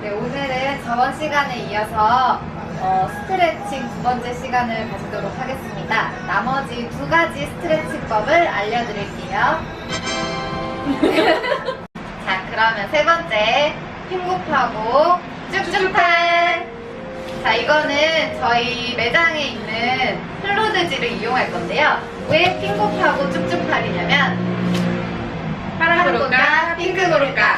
네, 오늘은 저번 시간에 이어서 어, 스트레칭 두 번째 시간을 가지도록 하겠습니다. 나머지 두 가지 스트레칭법을 알려드릴게요. 자, 그러면 세 번째, 핑굽하고 쭉쭉팔. 자, 이거는 저희 매장에 있는 플로드지를 이용할 건데요. 왜 핑굽하고 쭉쭉팔이냐면 파란 고를까, 핑크 핑크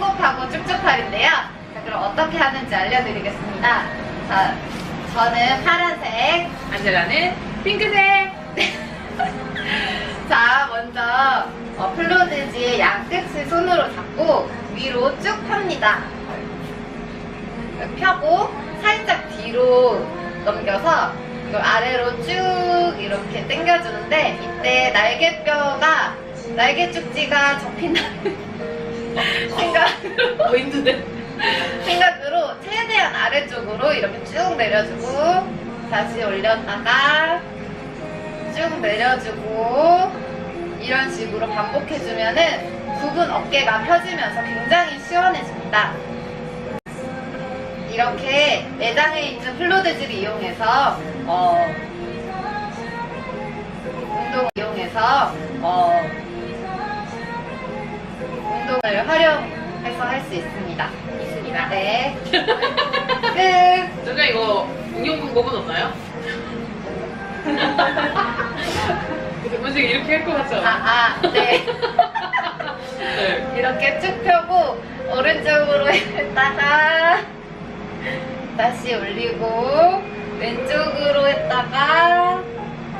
핑크하고 쭉쭉팔인데요. 자, 그럼 어떻게 하는지 알려드리겠습니다. 자, 저는 파란색. 안젤라는 핑크색. 자, 먼저 어, 플로드지의 양 끝을 손으로 잡고 위로 쭉 펴니다. 펴고 살짝 뒤로 넘겨서 이걸 아래로 쭉 이렇게 당겨주는데 이때 날개뼈가 날개 쭉지가 접힌다는 생각으로 어, 힘드네. 생각으로 최대한 아래쪽으로 이렇게 쭉 내려주고 다시 올렸다가 쭉 내려주고 이런 식으로 반복해주면은 부분 어깨가 펴지면서 굉장히 시원해집니다. 이렇게 매장에 있는 플로드지를 이용해서 어, 운동을 이용해서 어, 운동을 활용해서 할 수 있습니다. 있습니다. 네. 끝. 저자 이거 응용 방법은 없나요? 먼저 이렇게 할 것 같죠? 아, 아, 네. 네. 이렇게 쭉 펴고 오른쪽으로 했다가 다시 올리고 왼쪽으로 했다가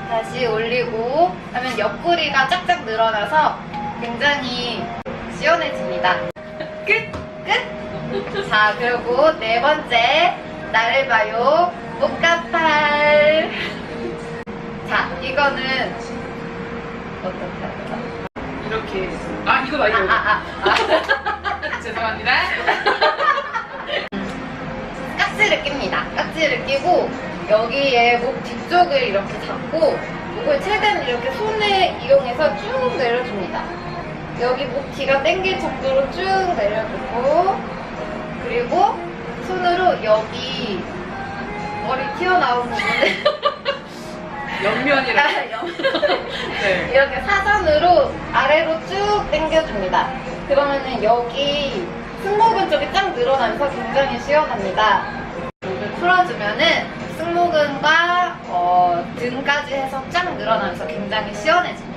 다시 올리고 하면 옆구리가 쫙쫙 늘어나서 굉장히 시원해집니다. 끝! 끝! 자, 그리고 네 번째 나를 봐요 목가팔 자, 이거는 어떻게 할까? 이렇게. 아, 이거 말고. 아, 아, 아, 아. 죄송합니다. 깍지를 낍니다. 깍지를 끼고 여기에 목 뒤쪽을 이렇게 잡고 목을 최대한 이렇게 손을 이용해서 쭉 내려줍니다. 여기 목 뒤가 당길 정도로 쭉 내려주고 그리고 손으로 여기 머리 튀어나온 부분을 옆면이랑. 아, 옆- 네. 이렇게 사선으로 아래로 쭉 당겨줍니다. 그러면은 여기 승모근 쪽이 쫙 늘어나면서 굉장히 시원합니다. 목을 풀어주면은 승모근과 어, 등까지 해서 쫙 늘어나면서 굉장히 시원해집니다.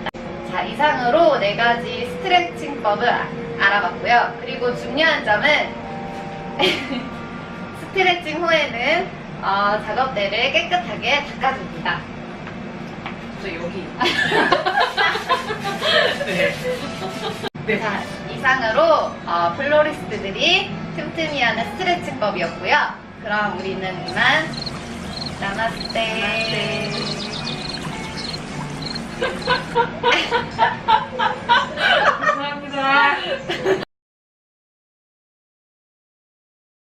자, 이상으로 네 가지 스트레칭법을 아, 알아봤고요. 그리고 중요한 점은 스트레칭 후에는 어, 작업대를 깨끗하게 닦아줍니다. 저 여기. 네. 네. 자, 이상으로 어, 플로리스트들이 틈틈이 하는 스트레칭법이었고요. 그럼 우리는 이만 나마스테. 나마스테.